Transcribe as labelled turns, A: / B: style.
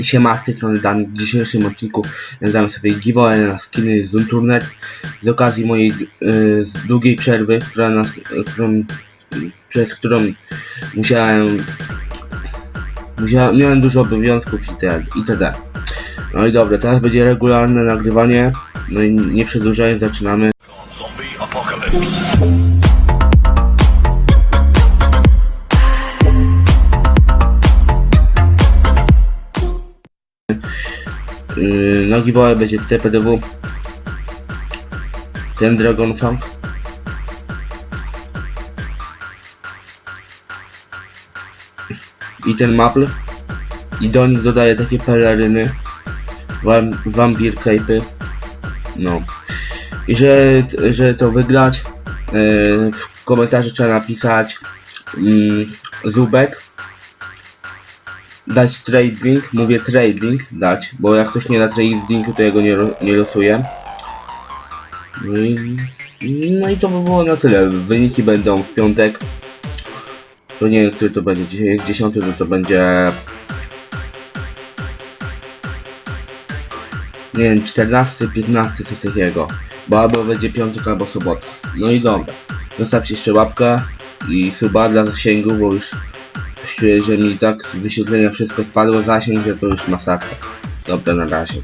A: Siema, z tej strony Dan. W dzisiejszym odcinku nagrałem sobie giveaway na skiny z Doomturnet z okazji mojej y, z długiej przerwy, która nas, którą, przez którą musiałem, musiałem miałem dużo obowiązków itd. No i dobra, teraz będzie regularne nagrywanie. No i nie przedłużając zaczynamy.
B: Zombie apocalypse.
A: Yy, giveaway będzie TPDW ten Dragon i ten Maple. I do nich dodaję takie peleryny. Wam, Cape'y no. I że, że to wygrać yy, w komentarzu trzeba napisać yy, Zubek dać trading, mówię trading, dać, bo jak ktoś nie da tradingu, to ja go nie, nie losuję. I, no i to by było na tyle. Wyniki będą w piątek. To nie wiem, który to będzie. Dzisiaj jest 10, to będzie... Nie wiem, 14, 15, coś takiego. Bo albo będzie piątek, albo sobota. No i dobra. Zostawcie jeszcze łapkę i suba dla zasięgu, bo już że mi tak z wyświetlenia wszystko spadło zasięg, że to już masakra. Dobra, na razie.